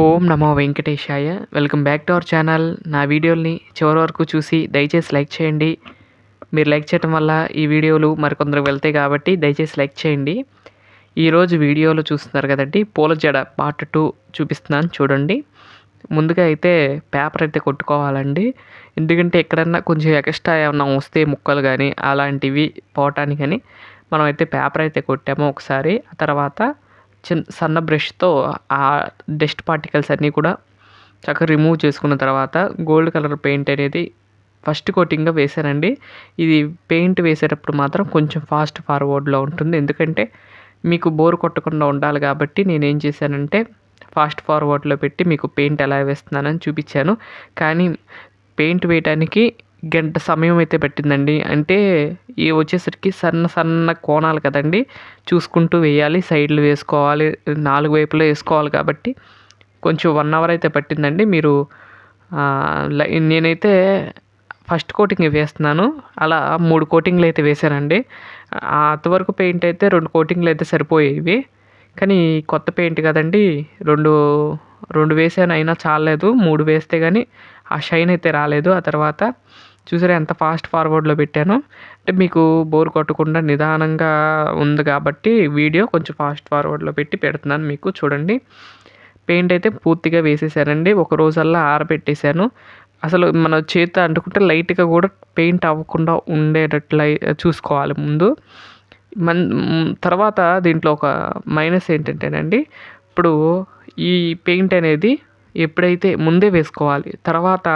ఓం నమో వెంకటేశాయ. Welcome back to our channel నా వీడియోల్ని చివరి వరకు చూసి దయచేసి లైక్ చేయండి. మీరు లైక్ చేయటం వల్ల ఈ వీడియోలు మరికొందరు వెళ్తాయి కాబట్టి దయచేసి లైక్ చేయండి. ఈరోజు వీడియోలో చూస్తున్నారు కదండి పూల జడ పార్ట్ టూ చూపిస్తున్నాను చూడండి. ముందుగా అయితే పేపర్ అయితే కొట్టుకోవాలండి. ఎందుకంటే ఎక్కడన్నా కొంచెం ఎక్స్ట్రా ఏమన్నా వస్తే ముక్కలు కానీ అలాంటివి పోవటానికి కానీ మనం అయితే పేపర్ అయితే కొట్టాము ఒకసారి. ఆ తర్వాత చిన్న సన్న బ్రష్తో ఆ డస్ట్ పార్టికల్స్ అన్నీ కూడా చక్కగా రిమూవ్ చేసుకున్న తర్వాత గోల్డ్ కలర్ పెయింట్ అనేది ఫస్ట్ కోటింగ్గా వేసానండి ఇది పెయింట్ వేసేటప్పుడు మాత్రం కొంచెం ఫాస్ట్ ఫార్వర్డ్లో ఉంటుంది. ఎందుకంటే మీకు బోర్ కొట్టకుండా ఉండాలి కాబట్టి నేను ఏం చేశానంటే ఫాస్ట్ ఫార్వర్డ్లో పెట్టి మీకు పెయింట్ ఎలా వేస్తున్నానని చూపించాను. కానీ పెయింట్ వేయడానికి గంట సమయం అయితే పట్టిందండి. అంటే ఈ వచ్చేసరికి సన్న సన్న కోణాలు కదండి. చూసుకుంటూ వేయాలి సైడ్లు వేసుకోవాలి నాలుగు వైపులో వేసుకోవాలి కాబట్టి కొంచెం వన్ అవర్ అయితే పట్టిందండి. మీరు నేనైతే ఫస్ట్ కోటింగ్ వేస్తున్నాను. అలా మూడు కోటింగ్లు అయితే వేశానండి. అంతవరకు పెయింట్ అయితే రెండు కోటింగ్లు అయితే సరిపోయేవి కానీ కొత్త పెయింట్ కదండి. రెండు రెండు వేసాను అయినా చాలలేదు. మూడు వేస్తే కానీ ఆ షైన్ అయితే రాలేదు. ఆ తర్వాత చూసారా ఎంత ఫాస్ట్ ఫార్వర్డ్లో పెట్టాను. అంటే మీకు బోర్ కొట్టకుండా నిదానంగా ఉంది కాబట్టి వీడియో కొంచెం ఫాస్ట్ ఫార్వర్డ్లో పెట్టి పెడుతున్నాను మీకు చూడండి. పెయింట్ అయితే పూర్తిగా వేసేసానండి. ఒక రోజల్లా ఆరబెట్టేశాను. అసలు మన చేత అంటుకుంటే లైట్గా కూడా పెయింట్ అవ్వకుండా ఉండేటట్లు చూసుకోవాలి ముందు. మన్ తర్వాత దీంట్లో ఒక మైనస్ ఏంటంటేనండి ఇప్పుడు ఈ పెయింట్ అనేది ఎప్పుడైతే ముందే వేసుకోవాలి తర్వాత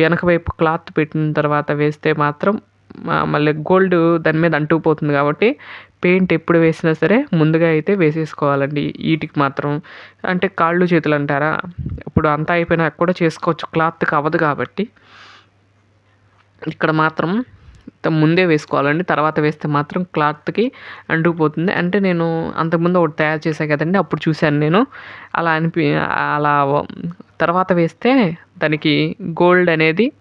వెనక వైపు క్లాత్ పెట్టిన తర్వాత వేస్తే మాత్రం మళ్ళీ గోల్డ్ దాని మీద అంటుకుపోతుంది కాబట్టి పెయింట్ ఎప్పుడు వేసినా సరే ముందుగా అయితే వేసేసుకోవాలండి. వీటికి మాత్రం అంటే కాళ్ళు చేతులు అంటారా? ఇప్పుడు అంతా అయిపోయినా కూడా చేసుకోవచ్చు. క్లాత్కి అవ్వదు కాబట్టి. ఇక్కడ మాత్రం ముందే వేసుకోవాలండి. తర్వాత వేస్తే మాత్రం క్లాత్కి అంటుకుపోతుంది. అంటే నేను అంతకుముందు ఒకటి తయారు చేశాను కదండి అప్పుడు చూశాను నేను. అలా అనిపి అలా తర్వాత వేస్తే దానికి గోల్డ్ అనేది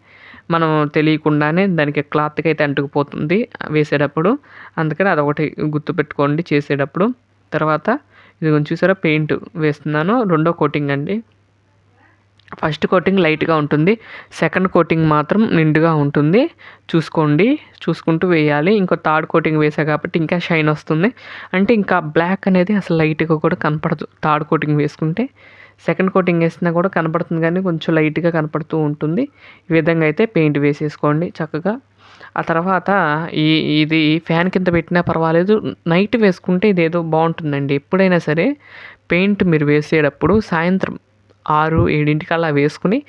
మనం తెలియకుండానే దానికి క్లాత్కి అయితే అంటుకుపోతుంది వేసేటప్పుడు. అందుకని అదొకటి గుర్తుపెట్టుకోండి చేసేటప్పుడు. తర్వాత ఇది కొంచెం చూసారా పెయింట్ వేస్తున్నాను. రెండో కోటింగ్ అండి. ఫస్ట్ కోటింగ్ లైట్గా ఉంటుంది. సెకండ్ కోటింగ్ మాత్రం నిండుగా ఉంటుంది. చూసుకోండి. చూసుకుంటూ వేయాలి. ఇంకో థర్డ్ కోటింగ్ వేసా కాబట్టి ఇంకా షైన్ వస్తుంది. అంటే ఇంకా బ్లాక్ అనేది అసలు లైట్గా కూడా కనపడదు. థర్డ్ కోటింగ్ వేసుకుంటే సెకండ్ కోటింగ్ వేసినా కూడా కనపడుతుంది కానీ కొంచెం లైట్గా కనపడుతూ ఉంటుంది. ఈ విధంగా అయితే పెయింట్ వేసేసుకోండి చక్కగా. ఆ తర్వాత ఈ ఇది ఫ్యాన్ కింద పెట్టినా పర్వాలేదు. నైట్ వేసుకుంటే ఇదేదో బాగుంటుందండి. ఎప్పుడైనా సరే పెయింట్ మీరు వేసేటప్పుడు సాయంత్రం ఆరు ఏడింటికల్లా వేసుకుని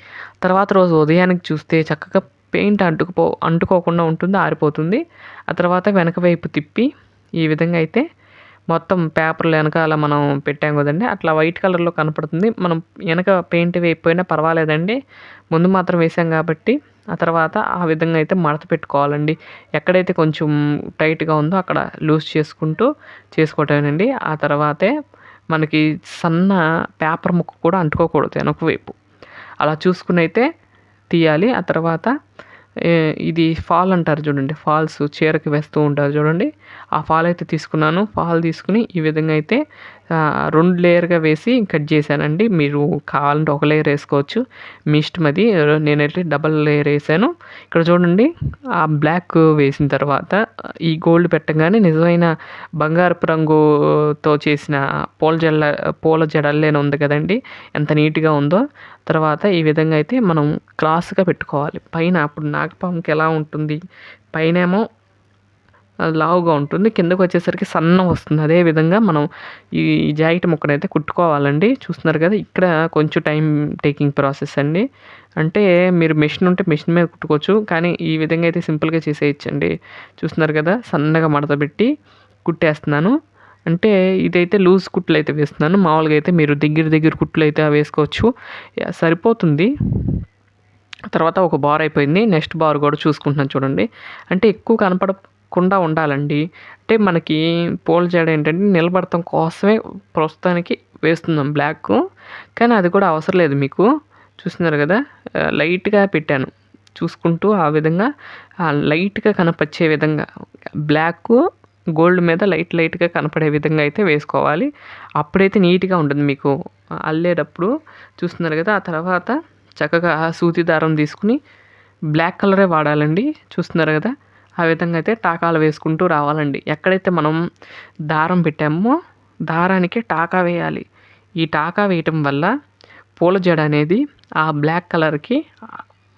తర్వాత రోజు ఉదయానికి చూస్తే చక్కగా పెయింట్ అంటుకుపో అంటుకోకుండా ఉంటుంది ఆరిపోతుంది. ఆ తర్వాత వెనక వైపు తిప్పి ఈ విధంగా అయితే మొత్తం పేపర్లు వెనకాల మనం పెట్టాం కదండి. అట్లా వైట్ కలర్లో కనపడుతుంది. మనం వెనక పెయింట్ వేయిపోయినా పర్వాలేదండి. ముందు మాత్రం వేసాం కాబట్టి ఆ తర్వాత ఆ విధంగా అయితే మడత పెట్టుకోవాలండి. ఎక్కడైతే కొంచెం టైట్గా ఉందో అక్కడ లూజ్ చేసుకుంటూ చేసుకోవటమేనండి. ఆ తర్వాతే మనకి సన్న పేపర్ ముక్క కూడా అంటుకోకూడదు వెనక వైపు. అలా చూసుకుని అయితే తీయాలి. ఆ తర్వాత ఇది ఫాల్ అంటారు చూడండి ఫాల్స్ చీరకి వేస్తూ ఉంటారు చూడండి. ఆ ఫాల్ అయితే తీసుకున్నాను ఫాల్ తీసుకుని ఈ విధంగా అయితే రెండు లేయర్గా వేసి కట్ చేశానండి. మీరు కావాలంటే ఒక లేయర్ వేసుకోవచ్చు. మీ ఇష్టం అది. నేనైతే డబల్ లేయర్ వేసాను. ఇక్కడ చూడండి ఆ బ్లాక్ వేసిన తర్వాత ఈ గోల్డ్ పెట్టగానే నిజమైన బంగారపు రంగుతో చేసిన పూల జడ పూల జడల్లేని ఉంది కదండి ఎంత నీట్గా ఉందో. తర్వాత ఈ విధంగా అయితే మనం క్రాస్గా పెట్టుకోవాలి. పైన అప్పుడు నాగపాముకి ఎలా ఉంటుంది? పైనేమో లావుగా ఉంటుంది. కిందకు వచ్చేసరికి సన్నం వస్తుంది. అదే విధంగా మనం ఈ జాకెట్ ముక్కనైతే కుట్టుకోవాలండి. చూస్తున్నారు కదా ఇక్కడ కొంచెం టైం టేకింగ్ ప్రాసెస్ అండి. అంటే మీరు మెషిన్ ఉంటే మెషిన్ మీద కుట్టుకోవచ్చు. కానీ ఈ విధంగా అయితే సింపుల్గా చేసేయచ్చండి. చూస్తున్నారు కదా సన్నగా మడత పెట్టి కుట్టేస్తున్నాను. అంటే ఇదైతే లూజ్ కుట్లు అయితే వేస్తున్నాను. మామూలుగా అయితే మీరు దగ్గర దగ్గర కుట్లు అయితే వేసుకోవచ్చు. సరిపోతుంది. తర్వాత ఒక బార్ అయిపోయింది. నెక్స్ట్ బార్ కూడా చూసుకుంటున్నాను చూడండి. అంటే ఎక్కువ కనపడకుండా ఉండాలండి. అంటే మనకి పోల్ జడ ఏంటంటే నిలబడటం కోసమే ప్రస్తుతానికి వేస్తున్నాం బ్లాక్. కానీ అది కూడా అవసరం లేదు మీకు. చూస్తున్నారు కదా? లైట్గా పెట్టాను. చూసుకుంటూ ఆ విధంగా లైట్గా కనపచ్చే విధంగా. బ్లాక్ గోల్డ్ మీద లైట్ లైట్గా కనపడే విధంగా అయితే వేసుకోవాలి. అప్పుడైతే నీట్గా ఉంటుంది మీకు. అల్లేటప్పుడు చూస్తున్నారు కదా? ఆ తర్వాత చక్కగా సూతి దారం తీసుకుని బ్లాక్ కలరే వాడాలండి. చూస్తున్నారు కదా? ఆ విధంగా అయితే టాకాలు వేసుకుంటూ రావాలండి. ఎక్కడైతే మనం దారం పెట్టామో దారానికి టాకా వేయాలి. ఈ టాకా వేయటం వల్ల పూల జడ అనేది ఆ బ్లాక్ కలర్కి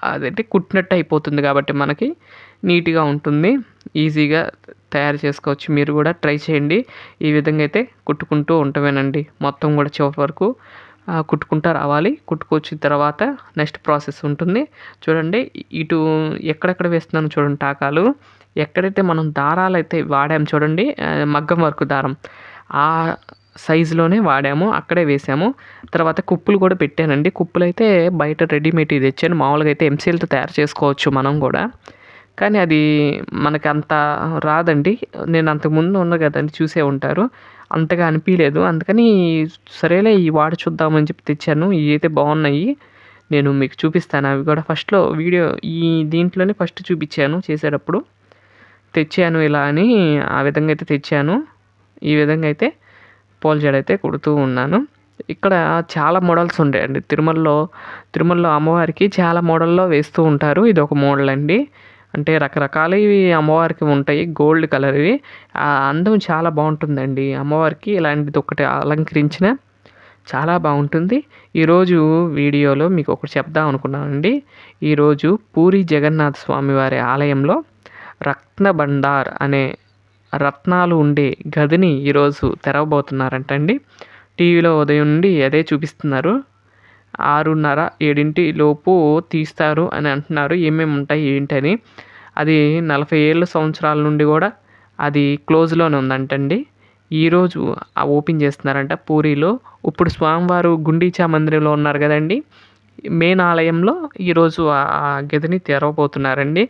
అదేంటి కుట్టినట్టు అయిపోతుంది కాబట్టి మనకి నీట్గా ఉంటుంది. ఈజీగా తయారు చేసుకోవచ్చు. మీరు కూడా ట్రై చేయండి. ఈ విధంగా అయితే కుట్టుకుంటూ ఉంటామేనండి మొత్తం కూడా చివరి వరకు కుట్టుకుంటూ రావాలి. కుట్టుకొచ్చిన తర్వాత నెక్స్ట్ ప్రాసెస్ ఉంటుంది. చూడండి ఇటు ఎక్కడెక్కడ వేస్తున్నాను చూడండి టాకాలు. ఎక్కడైతే మనం దారాలు అయితే వాడాము చూడండి మగ్గం వర్క్ దారం. ఆ సైజులోనే వాడాము అక్కడే వేసాము. తర్వాత కుప్పులు కూడా పెట్టానండి. కుప్పులు అయితే బయట రెడీమేడ్ తెచ్చాను. మామూలుగా అయితే ఎంసీఎల్తో తయారు చేసుకోవచ్చు మనం కూడా. కానీ అది మనకి అంత రాదండి. నేను అంతకుముందు ఉన్న కదండి చూసే ఉంటారు. అంతగా అనిపించలేదు అందుకని సరేలే ఈ వాడి చూద్దామని చెప్పి తెచ్చాను. ఇవి అయితే బాగున్నాయి. నేను మీకు చూపిస్తాను. అవి కూడా ఫస్ట్లో వీడియో ఈ దీంట్లోనే ఫస్ట్ చూపించాను చేసేటప్పుడు. తెచ్చాను ఇలా అని ఆ విధంగా అయితే తెచ్చాను. ఈ విధంగా అయితే పోల్ జడ కుడుతూ ఉన్నాను. ఇక్కడ చాలా మోడల్స్ ఉంటాయండి. తిరుమలలో తిరుమలలో అమ్మవారికి చాలా మోడల్లో వేస్తూ ఉంటారు. ఇది ఒక మోడల్ అండి. అంటే రకరకాలవి అమ్మవారికి ఉంటాయి గోల్డ్ కలర్వి ఆ అందం చాలా బాగుంటుందండి. అమ్మవారికి ఇలాంటిది ఒకటి అలంకరించిన చాలా బాగుంటుంది. ఈరోజు వీడియోలో మీకు ఒకటి చెప్దాం అనుకున్నానండి. ఈరోజు పూరి జగన్నాథ స్వామి వారి ఆలయంలో రత్న భండార్ అనే రత్నాలు ఉండే గదిని ఈరోజు తెరవబోతున్నారంటండి. టీవీలో ఉదయం నుండి అదే చూపిస్తున్నారు. ఆరున్నర ఏడింటి లోపు తీస్తారు అని అంటున్నారు. ఏమేమి ఉంటాయి ఏంటని. అది నలభై ఏళ్ళ సంవత్సరాల నుండి కూడా అది క్లోజ్లోనే ఉందంటండి. ఈరోజు ఓపెన్ చేస్తున్నారంట పూరిలో. ఇప్పుడు స్వామివారు గుండీచా మందిరంలో ఉన్నారు కదండి. మెయిన్ ఆలయంలో ఈరోజు ఆ గదిని తెరవబోతున్నారండి.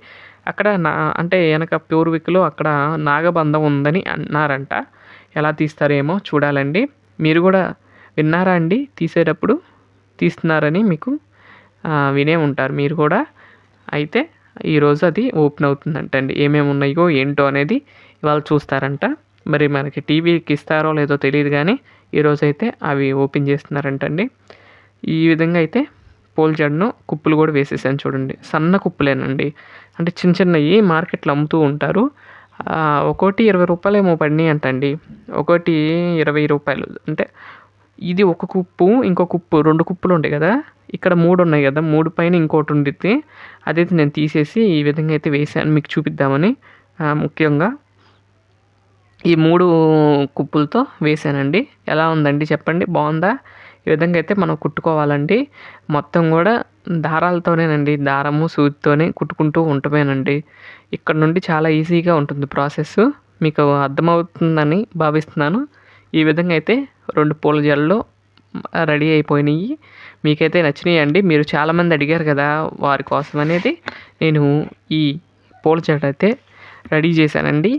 అక్కడ నా అంటే వెనక పూర్వీకులు అక్కడ నాగబంధం ఉందని అన్నారంట. ఎలా తీస్తారేమో చూడాలండి. మీరు కూడా విన్నారా అండి? తీసేటప్పుడు తీస్తున్నారని మీకు వినే ఉంటారు మీరు కూడా. అయితే ఈరోజు అది ఓపెన్ అవుతుందంట అండి ఏమేమి ఉన్నాయో ఏంటో అనేది ఇవాళ చూస్తారంట. మరి మనకి టీవీకి ఇస్తారో లేదో తెలియదు కానీ ఈరోజు అయితే అవి ఓపెన్ చేస్తున్నారంటండి. ఈ విధంగా అయితే పోల్ కుప్పులు కూడా వేసేసాను చూడండి. సన్న కుప్పులేనండి. అంటే చిన్న చిన్నవి మార్కెట్లో అమ్ముతూ ఉంటారు. ఒకటి ఇరవై రూపాయలు ఏమో పడినాయి అంటండి ఒకటి ఇరవై రూపాయలు. అంటే ఇది ఒక కుప్పు ఇంకో కుప్పు రెండు కుప్పులు ఉంటాయి కదా? ఇక్కడ మూడు ఉన్నాయి కదా? మూడు పైన ఇంకోటి ఉండిద్ది. అదైతే నేను తీసేసి ఈ విధంగా అయితే వేసాను మీకు చూపిద్దామని. ముఖ్యంగా ఈ మూడు కుప్పులతో వేసానండి ఎలా ఉందండి చెప్పండి? బాగుందా? ఈ విధంగా అయితే మనం కుట్టుకోవాలండి. మొత్తం కూడా దారాలతోనేనండి దారము సూదితోనే కుట్టుకుంటూ ఉంటమేనండి. ఇక్కడ నుండి చాలా ఈజీగా ఉంటుంది ప్రాసెస్ మీకు అర్థమవుతుందని భావిస్తున్నాను. ఈ విధంగా అయితే రెండు పూల జల్లు రెడీ అయిపోయినాయి. మీకైతే నచ్చినాయి అండి మీరు చాలామంది అడిగారు కదా వారి కోసం అనేది. నేను ఈ పూల జడ అయితే రెడీ చేశానండి.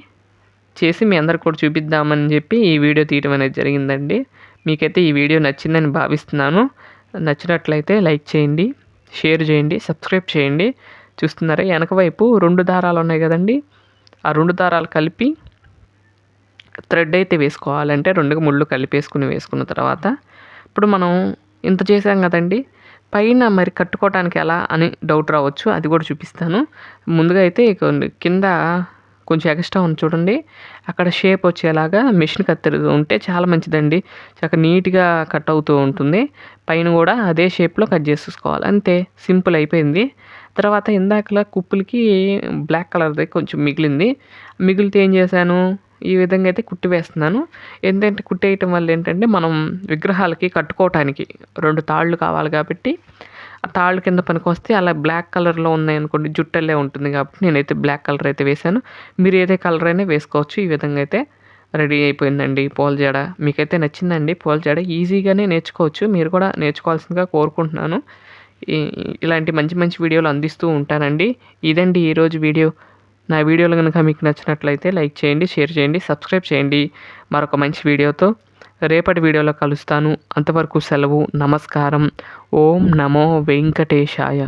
చేసి మీ అందరికి కూడా చూపిద్దామని చెప్పి ఈ వీడియో తీయడం అనేది జరిగిందండి. మీకైతే ఈ వీడియో నచ్చిందని భావిస్తున్నాను. నచ్చినట్లయితే లైక్ చేయండి షేర్ చేయండి సబ్స్క్రైబ్ చేయండి. చూస్తున్నారా వెనక వైపు రెండు దారాలు ఉన్నాయి కదండి. ఆ రెండు దారాలు కలిపి థ్రెడ్ అయితే వేసుకోవాలంటే రెండు ముళ్ళు కలిపేసుకుని వేసుకున్న తర్వాత ఇప్పుడు మనం ఇంత చేసాం కదండి. పైన మరి కట్టుకోవటానికి ఎలా అని డౌట్ రావచ్చు. అది కూడా చూపిస్తాను. ముందుగా అయితే కింద కొంచెం ఎక్స్ట్రా ఉంది చూడండి. అక్కడ షేప్ వచ్చేలాగా మిషన్ కత్తెరుతూ ఉంటే చాలా మంచిదండి. చక్కగా నీట్గా కట్ అవుతూ ఉంటుంది. పైన కూడా అదే షేప్లో కట్ చేసేసుకోవాలి. అంతే సింపుల్ అయిపోయింది. తర్వాత ఇందాకలా కుప్పులకి బ్లాక్ కలర్ది కొంచెం మిగిలింది. మిగిలితే ఏం చేశాను? ఈ విధంగా అయితే కుట్టి వేస్తున్నాను ఏంటంటే కుట్టేయటం వల్ల ఏంటంటే మనం విగ్రహాలకి కట్టుకోవటానికి రెండు తాళ్ళు కావాలి కాబట్టి ఆ తాళ్ళు కింద పనికొస్తే అలా బ్లాక్ కలర్లో ఉన్నాయి అనుకోండి జుట్టల్లే ఉంటుంది కాబట్టి నేనైతే బ్లాక్ కలర్ అయితే వేశాను. మీరు ఏదే కలర్ అయినా వేసుకోవచ్చు. ఈ విధంగా అయితే రెడీ అయిపోయిందండి పోల్జడ. మీకైతే నచ్చిందండి పోల్జడ. ఈజీగానే నేర్చుకోవచ్చు. మీరు కూడా నేర్చుకోవాల్సిందిగా కోరుకుంటున్నాను. ఇలాంటి మంచి మంచి వీడియోలు అందిస్తూ ఉంటానండి. ఇదండి ఈరోజు వీడియో. నా వీడియోలు కనుక మీకు నచ్చినట్లయితే లైక్ చేయండి షేర్ చేయండి సబ్స్క్రైబ్ చేయండి. మరొక మంచి వీడియోతో రేపటి వీడియోలో కలుస్తాను. అంతవరకు సెలవు నమస్కారం. ఓం నమో వెంకటేశాయ.